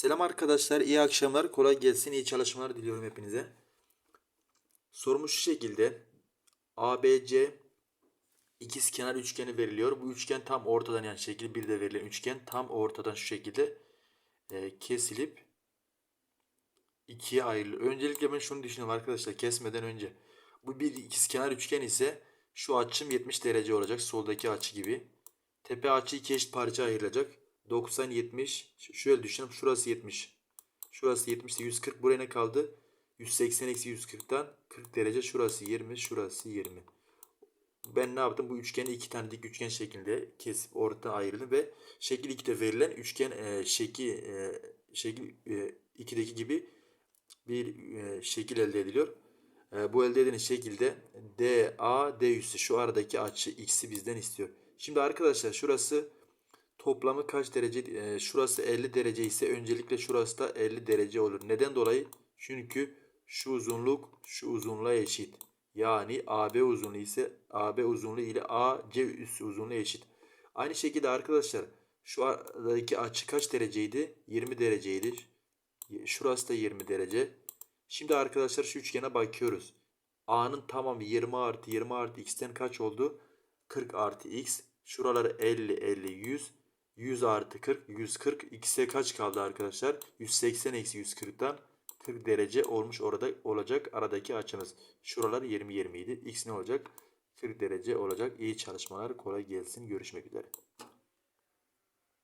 Selam arkadaşlar, iyi akşamlar, kolay gelsin, iyi çalışmalar diliyorum hepinize. Sorumuz şu şekilde. ABC ikizkenar üçgeni veriliyor. Bu üçgen tam ortadan yani şekil 1'de verilen üçgen tam ortadan şu şekilde e, kesilip ikiye ayrılıyor. Öncelikle ben şunu düşünüyorum arkadaşlar kesmeden önce. Bu bir ikizkenar üçgen ise şu açım 70 derece olacak soldaki açı gibi. Tepe açı iki eşit parça ayrılacak. 90 70 Ş- şöyle düşünelim şurası 70. Şurası 70 ise 140 buraya ne kaldı? 180 eksi 140'tan 40 derece şurası 20 şurası 20. Ben ne yaptım? Bu üçgeni iki tane dik üçgen şeklinde kesip ortadan ayrıldım ve şekil 2'de verilen üçgen e, şekil e, şekil e, 2'deki gibi bir e, şekil elde ediliyor. E, bu elde edilen şekilde DA D üssü şu aradaki açı x'i bizden istiyor. Şimdi arkadaşlar şurası toplamı kaç derece? e, şurası 50 derece ise öncelikle şurası da 50 derece olur. Neden dolayı? Çünkü şu uzunluk şu uzunluğa eşit. Yani AB uzunluğu ise AB uzunluğu ile AC üssü uzunluğu eşit. Aynı şekilde arkadaşlar şu aradaki açı kaç dereceydi? 20 dereceydi. Şurası da 20 derece. Şimdi arkadaşlar şu üçgene bakıyoruz. A'nın tamamı 20 artı 20 artı x'ten kaç oldu? 40 artı x. Şuraları 50, 50, 100. 100 artı 40, 140. X'e kaç kaldı arkadaşlar? 180 eksi 140'tan 40 derece olmuş orada olacak aradaki açımız. Şuralar 20, 20 idi. X ne olacak? 40 derece olacak. İyi çalışmalar. Kolay gelsin. Görüşmek üzere.